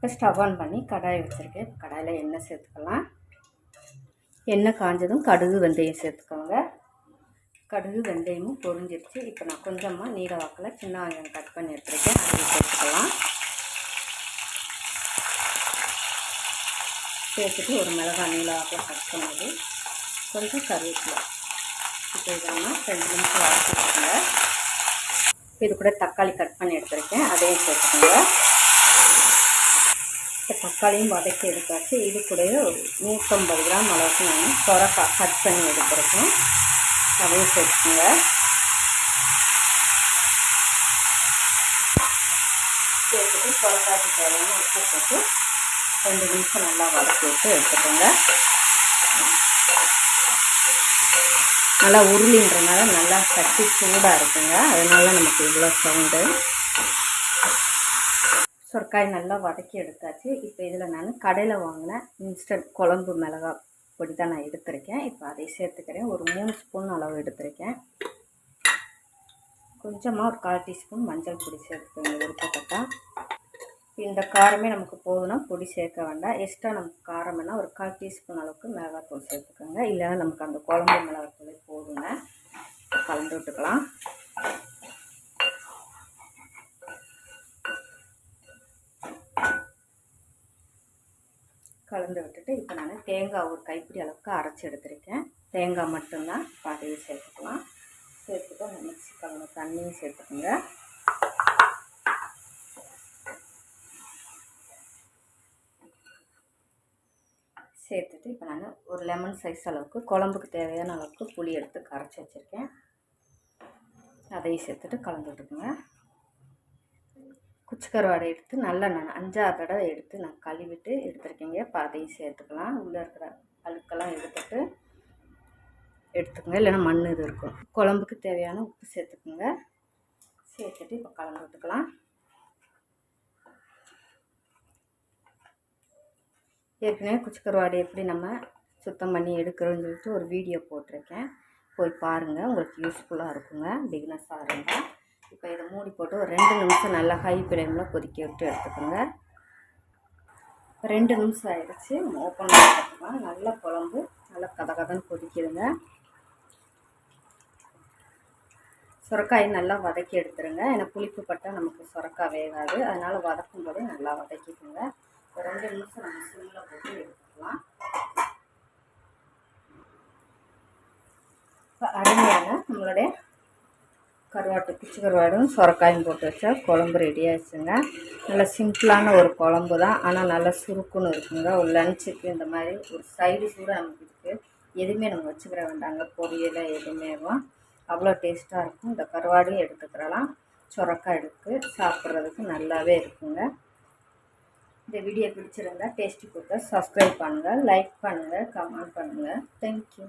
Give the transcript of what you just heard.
இப்போ stove on பண்ணி கடாய் வச்சுருக்கேன். கடாயில் எண்ணெய் சேர்த்துக்கலாம். எண்ணெய் காஞ்சதும் கடுகு வெந்தயம் சேர்த்துக்கோங்க. கடுகு வெந்தயமும் பொரிஞ்சிருச்சு. இப்போ நான் கொஞ்சமாக நீல வாக்கில் சின்ன வெங்காயம் கட் பண்ணி எடுத்துருக்கேன். அதை சேர்த்துக்கலாம். சேர்த்துட்டு ஒரு மிளகாய் நீல வாக்கில் கட் பண்ணது. கொஞ்சம் கருவேப்பிலை. இப்போ இதெல்லாம் ரெண்டு நிமிஷம் வதக்கிக்கோங்க. இது கூட தக்காளி கட் பண்ணி எடுத்துருக்கேன். அதையும் சேர்த்துக்கோங்க. இப்போ தக்காளியும் வதக்கி எடுத்தாச்சு. இது கூட ஒரு நூற்றம்பது கிராம் அளவுக்கு நான் சொரக்காய் கட் பண்ணி எடுத்துருக்கோம் அதையும் சேர்த்துங்க சேர்த்துட்டு சொரக்காய்க்கு தேவையான உப்பு போட்டு ரெண்டு நிமிஷம் நல்லா வதக்கி விட்டு எடுத்துக்கோங்க. நல்லா உருளின்றனால நல்லா சட்டி சூடாக இருக்குங்க. அதனால நமக்கு இவ்வளோ சவுண்டு. சொற்காய் நல்லா வதக்கி எடுத்தாச்சு. இப்போ இதில் நான் கடையில் வாங்கின. இன்ஸ்டன்ட் குழம்பு மிளகா பொடி தான் நான் எடுத்திருக்கேன். இப்போ அதை சேர்த்துக்கிறேன். ஒரு மூணு ஸ்பூன் அளவு எடுத்திருக்கேன். கொஞ்சமாக ஒரு கால் டீஸ்பூன் மஞ்சள் பொடி சேர்த்துக்கோங்க விருப்பப்பட்டால் இந்த காரமே நமக்கு போதும்னா பொடி சேர்க்க வேண்டாம். எக்ஸ்ட்ரா நமக்கு காரம்னா ஒரு கால் டீஸ்பூன் அளவுக்கு மிளகாத்தூள் சேர்த்துக்கோங்க. இல்லைன்னா நமக்கு அந்த குழம்பு மிளகாத்தூளே போதுங்க கலந்து விட்டுக்கலாம். கலந்து விட்டுட்டு இப்போ நான் தேங்காய் ஒரு கைப்பிடி அளவுக்கு அரைச்சி எடுத்திருக்கேன். தேங்காய் மட்டும்தான் இப்போ அதையும் சேர்த்துக்கலாம். சேர்த்துட்டு அந்த மிக்ஸி கலந்து தண்ணியும் சேர்த்துக்கோங்க. சேர்த்துட்டு இப்போ நான் ஒரு லெமன் சைஸ் அளவுக்கு குழம்புக்கு தேவையான அளவுக்கு புளி எடுத்து கரைச்சி வச்சுருக்கேன். அதையும் சேர்த்துட்டு கலந்து விட்டுக்குங்க. குச்சிக்கருவாடை எடுத்து நல்லா நான் அஞ்சாறு தடவை எடுத்து நான் கழுவிட்டு எடுத்துருக்கேங்க. இப்போ அதையும் சேர்த்துக்கலாம். உள்ளே இருக்கிற அழுக்கெல்லாம் எடுத்துட்டு எடுத்துக்கோங்க. இல்லைன்னா மண் இது இருக்கும். குழம்புக்கு தேவையான உப்பு சேர்த்துக்குங்க. சேர்த்துட்டு இப்போ கலந்து விட்டுக்கலாம். ஏற்கனவே குச்சிக்கருவாடை எப்படி நம்ம சுத்தம் பண்ணி எடுக்கிறோன்னு சொல்லிட்டு ஒரு வீடியோ போட்டிருக்கேன். போய் பாருங்கள் உங்களுக்கு யூஸ்ஃபுல்லாக இருக்குங்க. பிகினஸாக இருந்தால் இப்போ இதை மூடி போட்டு ஒரு ரெண்டு நிமிஷம் நல்லா ஹை ஃப்ளேமில் கொதிக்க விட்டு எடுத்துக்கோங்க. ரெண்டு நிமிஷம் ஆயிடுச்சு. ஓப்பன் பண்ணி நல்லா நல்ல குழம்பு. நல்லா கத கதன்னு கொதிக்கிடுங்க சுரக்காய் நல்லா வதக்கி எடுத்துருங்க. ஏன்னா புளிப்பு பட்டால் நமக்கு சுரக்காய் வேகாது. அதனால் வதக்கும் போதே நல்லா வதக்கிக்கோங்க. ஒரு ரெண்டு நிமிஷம் நம்ம சிம்மில் போட்டு எடுத்துக்கலாம். இப்போ அருமையான நம்மளுடைய கருவாட்டு குச்சி கருவாடும் சுரக்காயும் போட்டு வச்சா குழம்பு ரெடி ஆயிடுச்சுங்க. நல்லா சிம்பிளான ஒரு குழம்பு தான் ஆனால் நல்லா சுருக்குன்னு இருக்குங்க. ஒரு லஞ்சுக்கு இந்த மாதிரி ஒரு சைடு கூட நமக்கு இருக்குது எதுவுமே நம்ம வச்சுக்கிற வேண்டாங்க. பொரியல் எதுவுமே அவ்வளோ டேஸ்ட்டாக இருக்கும். இந்த கருவாடையும் எடுத்துக்கிறலாம். சுரக்காய் எடுத்து சாப்பிட்றதுக்கு நல்லாவே இருக்குங்க. இந்த வீடியோ பிடிச்சிருந்தா டேஸ்டி கொடுத்தா சப்ஸ்கிரைப் பண்ணுங்கள் லைக் பண்ணுங்கள் கமெண்ட் பண்ணுங்கள் தேங்க்யூ